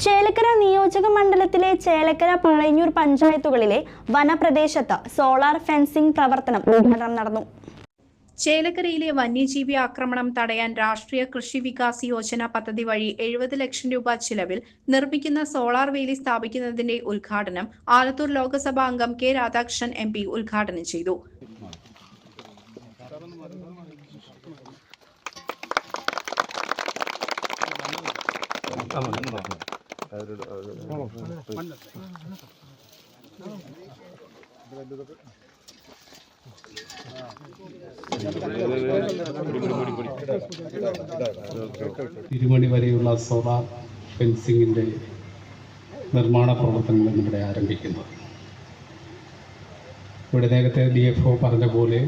ചേലക്കര നിയോജക മണ്ഡലത്തിലെ ചേലക്കര പഴയന്നൂർ പഞ്ചായത്തുകളിലെ വനപ്രദേശത്ത് സോളാർ ഫെൻസിംഗ് പ്രവർത്തനം ഉദ്ഘാടനം നടന്നു. ചേലക്കരയിലെ വന്യജീവി ആക്രമണം തടയാൻ രാഷ്ട്രീയ കൃഷി വികാസ് യോജന പദ്ധതി വഴി എഴുപത് ലക്ഷം രൂപ ചിലവിൽ നിർമ്മിക്കുന്ന സോളാർ വേലി സ്ഥാപിക്കുന്നതിന്റെ ഉദ്ഘാടനം ആലത്തൂർ ലോക്സഭാ അംഗം കെ രാധാകൃഷ്ണൻ എം പി ഉദ്ഘാടനം ചെയ്തു. തിരുമണി വരെയുള്ള സോളാർ ഫെൻസിങ്ങിന്റെ നിർമ്മാണ പ്രവർത്തനങ്ങൾ ഇവിടെ ആരംഭിക്കുന്നത് ഇവിടെ നേരത്തെ ഡി എഫ് ഒ പറഞ്ഞ പോലെ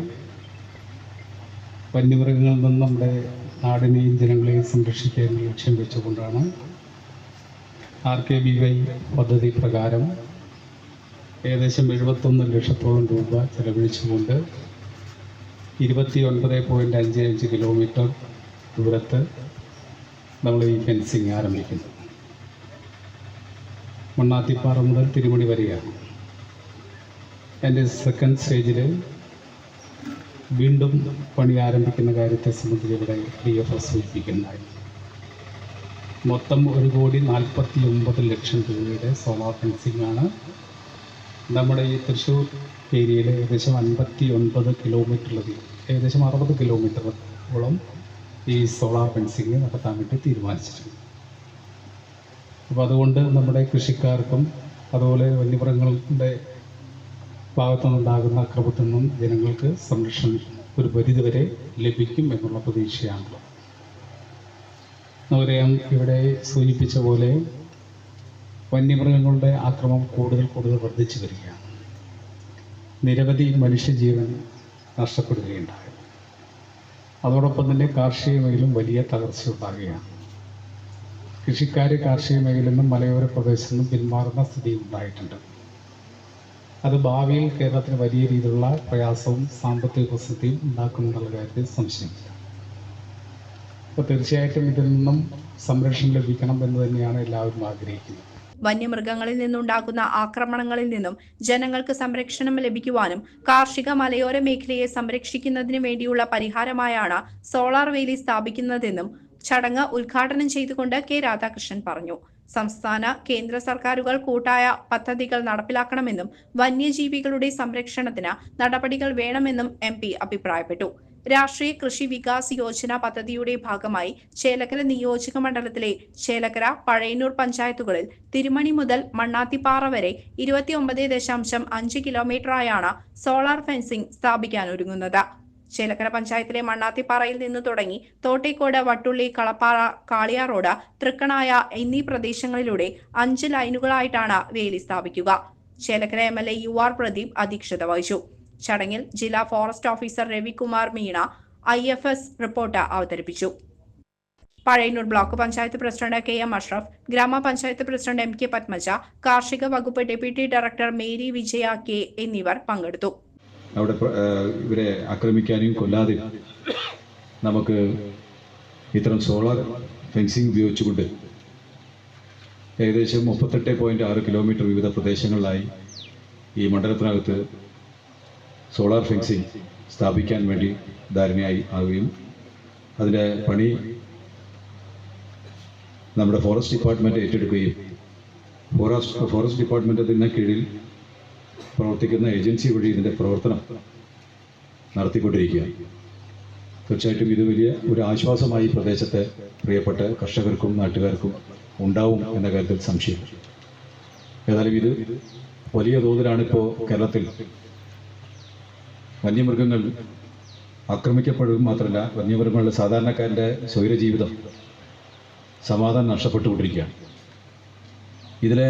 വന്യമൃഗങ്ങളിൽ നിന്ന് നമ്മുടെ നാടിനെയും ജനങ്ങളെയും സംരക്ഷിക്കാൻ ലക്ഷ്യം വെച്ചുകൊണ്ടാണ് ആർ കെ ബി വൈ പദ്ധതി പ്രകാരം ഏകദേശം എഴുപത്തൊന്ന് ലക്ഷത്തോളം രൂപ ചെലവഴിച്ചുകൊണ്ട് ഇരുപത്തി ഒൻപത് പോയിന്റ് അഞ്ച് അഞ്ച് കിലോമീറ്റർ ദൂരത്ത് നമ്മൾ ഈ ഫെൻസിങ് ആരംഭിക്കുന്നു. മണ്ണാത്തിപ്പാറ മുതൽ തിരുമണി വരെയാണ്. എന്റെ സെക്കൻഡ് സ്റ്റേജിൽ വീണ്ടും പണി ആരംഭിക്കുന്ന കാര്യത്തെ സംബന്ധിച്ച് ഇവിടെ ഡി എഫ് എസ് സൂചിപ്പിക്കുന്നതായി. മൊത്തം ഒരു കോടി നാൽപ്പത്തി ഒമ്പത് ലക്ഷം രൂപയുടെ സോളാർ ഫെൻസിംഗ് ആണ്. നമ്മുടെ ഈ തൃശ്ശൂർ ഏരിയയിൽ ഏകദേശം അൻപത്തി ഒൻപത് കിലോമീറ്ററിലധികം ഏകദേശം അറുപത് കിലോമീറ്ററോളം ഈ സോളാർ ഫെൻസിങ് നടത്താൻ വേണ്ടി തീരുമാനിച്ചിട്ടുണ്ട്. അപ്പോൾ അതുകൊണ്ട് നമ്മുടെ കൃഷിക്കാർക്കും അതുപോലെ വന്യമൃഗങ്ങളുടെ ഭാഗത്തു നിന്നുണ്ടാകുന്ന അക്രമത്തിൽ നിന്നും ജനങ്ങൾക്ക് സംരക്ഷണം ഒരു പരിധിവരെ ലഭിക്കും എന്നുള്ള പ്രതീക്ഷയാണുള്ളത്. നമുക്കറിയാം ഇവിടെ സൂചിപ്പിച്ച പോലെ വന്യമൃഗങ്ങളുടെ ആക്രമം കൂടുതൽ കൂടുതൽ വർദ്ധിച്ചു വരികയാണ്. നിരവധി മനുഷ്യജീവൻ നഷ്ടപ്പെടുകയുണ്ടായി. അതോടൊപ്പം തന്നെ കാർഷിക മേഖലയിലും വലിയ തകർച്ച ഉണ്ടാകുകയാണ് കൃഷിക്കാർ കാർഷിക മേഖലയിൽ നിന്നും മലയോര പ്രദേശത്തു നിന്നും പിന്മാറുന്ന സ്ഥിതി ഉണ്ടായിട്ടുണ്ട്. അത് ഭാവിയിൽ കേരളത്തിന് വലിയ രീതിയിലുള്ള പ്രയാസവും സാമ്പത്തിക പ്രസക്തിയും ഉണ്ടാക്കുമെന്നുള്ള കാര്യത്തിൽ സംശയമില്ല. അപ്പോൾ തീർച്ചയായിട്ടും ഇതിൽ നിന്നും സംരക്ഷണം ലഭിക്കണം എന്ന് തന്നെയാണ് എല്ലാവരും ആഗ്രഹിക്കുന്നത്. വന്യമൃഗങ്ങളിൽ നിന്നുണ്ടാകുന്ന ആക്രമണങ്ങളിൽ നിന്നും ജനങ്ങൾക്ക് സംരക്ഷണം ലഭിക്കുവാനും കാർഷിക മലയോര മേഖലയെ സംരക്ഷിക്കുന്നതിന് വേണ്ടിയുള്ള പരിഹാരമായാണ് സോളാർ വേലി സ്ഥാപിക്കുന്നതെന്നും ചടങ്ങ് ഉദ്ഘാടനം ചെയ്തുകൊണ്ട് കെ രാധാകൃഷ്ണൻ പറഞ്ഞു. സംസ്ഥാന കേന്ദ്ര സർക്കാരുകൾ കൂട്ടായ പദ്ധതികൾ നടപ്പിലാക്കണമെന്നും വന്യജീവികളുടെ സംരക്ഷണത്തിന് നടപടികൾ വേണമെന്നും എം അഭിപ്രായപ്പെട്ടു. രാഷ്ട്രീയ കൃഷി വികാസ് യോജന പദ്ധതിയുടെ ഭാഗമായി ചേലക്കര നിയോജക മണ്ഡലത്തിലെ ചേലക്കര പഴയന്നൂർ പഞ്ചായത്തുകളിൽ തിരുമണി മുതൽ മണ്ണാത്തിപ്പാറ വരെ ഇരുപത്തിയൊമ്പത് ദശാംശം അഞ്ച് കിലോമീറ്ററായാണ് സോളാർ ഫെൻസിംഗ് സ്ഥാപിക്കാൻ ഒരുങ്ങുന്നത് ചേലക്കര പഞ്ചായത്തിലെ മണ്ണാത്തിപ്പാറയിൽ നിന്ന് തുടങ്ങി തോട്ടേക്കോട് വട്ടുള്ളി കളപ്പാറ കാളിയാറോഡ് തൃക്കണായ എന്നീ പ്രദേശങ്ങളിലൂടെ അഞ്ച് ലൈനുകളായിട്ടാണ് വേലി സ്ഥാപിക്കുക. Chelakkara M L A U R Pradeep അധ്യക്ഷത വഹിച്ചു. ചടങ്ങിൽ ജില്ലാ forest officer Ravikumar Meena I F S report അവതരിപ്പിച്ചു. Pazhayannur block panchayat president K M Ashraf grama panchayat president M K Padmaja കാർഷിക വകുപ്പ് deputy director Mary Vijaya K എന്നിവർ പങ്കെടുത്തു. അവിടെ ഇവരെ ആക്രമിക്കാനും കൊല്ലാതെ നമുക്ക് ഇത്തരം സോളാർ ഫെൻസിംഗ് ഉപയോഗിച്ചുകൊണ്ട് ഏകദേശം മുപ്പത്തെട്ട് പോയിന്റ് ആറ് കിലോമീറ്റർ വിവിധ പ്രദേശങ്ങളിലായി ഈ മണ്ഡലത്തിനകത്ത് സോളാർ ഫെൻസിങ് സ്ഥാപിക്കാൻ വേണ്ടി ധാരണയായി ആവുകയും അതിന്റെ പണി നമ്മുടെ ഫോറസ്റ്റ് ഡിപ്പാർട്ട്മെന്റ് ഏറ്റെടുക്കുകയും ഫോറസ്റ്റ് ഫോറസ്റ്റ് ഡിപ്പാർട്ട്മെന്റിന്റെ കീഴിൽ പ്രവർത്തിക്കുന്ന ഏജൻസി വഴി ഇതിന്റെ പ്രവർത്തനം നടത്തിക്കൊണ്ടിരിക്കുകയാണ്. തീർച്ചയായിട്ടും ഇത് വലിയ ഒരു ആശ്വാസമായി പ്രദേശത്തെ പ്രിയപ്പെട്ട കർഷകർക്കും നാട്ടുകാർക്കും ഉണ്ടാവും എന്ന കാര്യത്തിൽ സംശയം ഏതായാലും ഇത് വലിയ തോതിലാണിപ്പോൾ കേരളത്തിൽ വന്യമൃഗങ്ങൾ ആക്രമിക്കപ്പെടുക മാത്രമല്ല വന്യമൃഗങ്ങളുടെ സാധാരണക്കാരന്റെ സ്വൈര ജീവിതം സമാധാനം നഷ്ടപ്പെട്ടുകൊണ്ടിരിക്കുകയാണ്. ഇതിലെ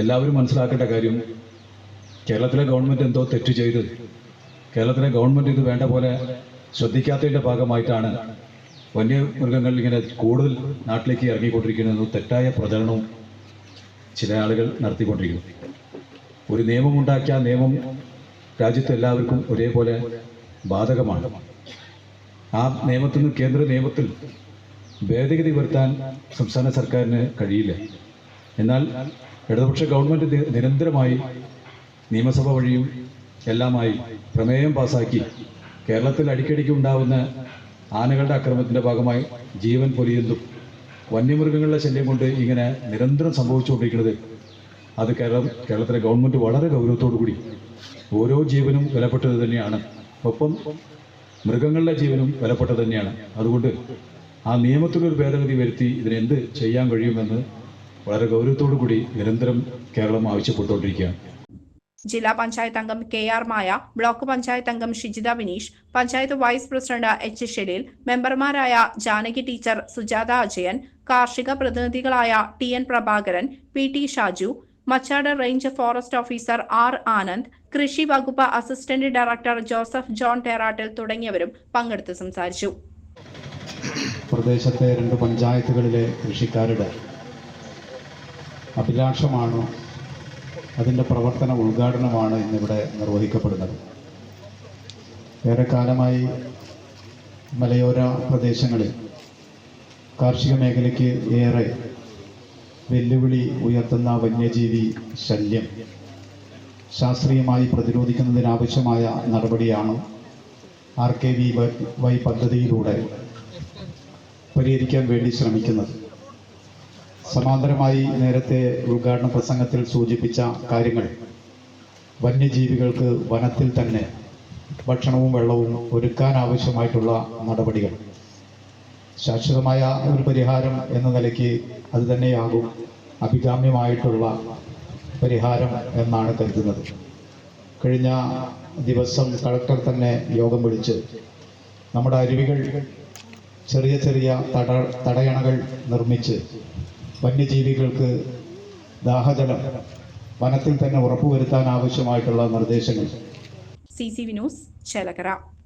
എല്ലാവരും മനസ്സിലാക്കേണ്ട കാര്യം കേരളത്തിലെ ഗവൺമെന്റ് എന്തോ തെറ്റ് ചെയ്ത് കേരളത്തിലെ ഗവൺമെന്റ് ഇത് വേണ്ട പോലെ ശ്രദ്ധിക്കാത്തതിന്റെ ഭാഗമായിട്ടാണ് വന്യമൃഗങ്ങൾ ഇങ്ങനെ കൂടുതൽ നാട്ടിലേക്ക് ഇറങ്ങിക്കൊണ്ടിരിക്കുന്നത് തെറ്റായ പ്രചരണവും ചില ആളുകൾ നടത്തിക്കൊണ്ടിരിക്കുന്നു. ഒരു നിയമമുണ്ടാക്കിയ നിയമം രാജ്യത്തെ എല്ലാവർക്കും ഒരേപോലെ ബാധകമാണ്. ആ നിയമത്തിൽ നിന്ന് കേന്ദ്ര നിയമത്തിൽ ഭേദഗതി വരുത്താൻ സംസ്ഥാന സർക്കാരിന് കഴിയില്ല. എന്നാൽ ഇടതുപക്ഷ ഗവൺമെന്റ് നിരന്തരമായി നിയമസഭ വഴിയും എല്ലാമായി പ്രമേയം പാസാക്കി കേരളത്തിൽ അടിക്കടിക്ക് ഉണ്ടാവുന്ന ആനകളുടെ അക്രമത്തിന്റെ ഭാഗമായി ജീവൻ പൊലിയുന്നതും വന്യമൃഗങ്ങളുടെ ശല്യം കൊണ്ട് ഇങ്ങനെ നിരന്തരം സംഭവിച്ചുകൊണ്ടിരിക്കുന്നത് അത് കേരളം കേരളത്തിലെ ഗവൺമെന്റ് വളരെ ഗൗരവത്തോടു കൂടി ഓരോ ജീവനും വിലപ്പെട്ടത് തന്നെയാണ്. ഒപ്പം മൃഗങ്ങളുടെ ജീവനും വിലപ്പെട്ടത് തന്നെയാണ്. അതുകൊണ്ട് ആ നിയമത്തിലൊരു ഭേദഗതി വരുത്തി ഇതിനെന്ത് ചെയ്യാൻ കഴിയുമെന്ന് വളരെ ഗൗരവത്തോടു കൂടി നിരന്തരം കേരളം ആവശ്യപ്പെട്ടുകൊണ്ടിരിക്കുകയാണ്. ജില്ലാ പഞ്ചായത്ത് അംഗം K R Maya block panchayat അംഗം Shijitha Vineesh panchayat vice president H Shaleel മെമ്പർമാരായ ജാനകി ടീച്ചർ സുജാത അജയൻ കാർഷിക പ്രതിനിധികളായ T N Prabhakaran P T Shaju Machad range forest officer R Anand കൃഷി വകുപ്പ് assistant director Joseph John Therattil തുടങ്ങിയവരും പങ്കെടുത്ത് സംസാരിച്ചു. പ്രദേശത്തെ രണ്ട് പഞ്ചായത്തുകളിലെ കൃഷിക്കാരുടെ അഭിലാഷമാണ് അതിന്റെ പ്രവർത്തന ഉദ്ഘാടനമാണ് ഇന്നിവിടെ നിർവഹിക്കപ്പെടുന്നത്? ഏറെക്കാലമായി മലയോര പ്രദേശങ്ങളിൽ കാർഷിക മേഖലയ്ക്ക് ഏറെ വെല്ലുവിളി ഉയർത്തുന്ന വന്യജീവി ശല്യം. ശാസ്ത്രീയമായി പ്രതിരോധിക്കുന്നതിനാവശ്യമായ നടപടിയാണ് ആർ കെ വി വൈ പദ്ധതിയിലൂടെ പരിഹരിക്കാൻ വേണ്ടി ശ്രമിക്കുന്നത്. സമാന്തരമായി നേരത്തെ ഉദ്ഘാടന പ്രസംഗത്തിൽ സൂചിപ്പിച്ച കാര്യങ്ങൾ. വന്യജീവികൾക്ക് വനത്തിൽ തന്നെ ഭക്ഷണവും വെള്ളവും ഒരുക്കാനാവശ്യമായിട്ടുള്ള നടപടികൾ. ശാശ്വതമായ ഒരു പരിഹാരം എന്ന നിലയ്ക്ക് അത് തന്നെയാകും അഭികാമ്യമായിട്ടുള്ള പരിഹാരം എന്നാണ് കരുതുന്നത്. കഴിഞ്ഞ ദിവസം കളക്ടർ തന്നെ യോഗം വിളിച്ച് നമ്മുടെ അരുവികൾ ചെറിയ ചെറിയ തട തടയണകൾ നിർമ്മിച്ച് വന്യജീവികൾക്ക് ദാഹജലം വനത്തിൽ തന്നെ ഉറപ്പുവരുത്താൻ ആവശ്യമായിട്ടുള്ള നിർദ്ദേശങ്ങൾ. C C Vinos Chelakkara.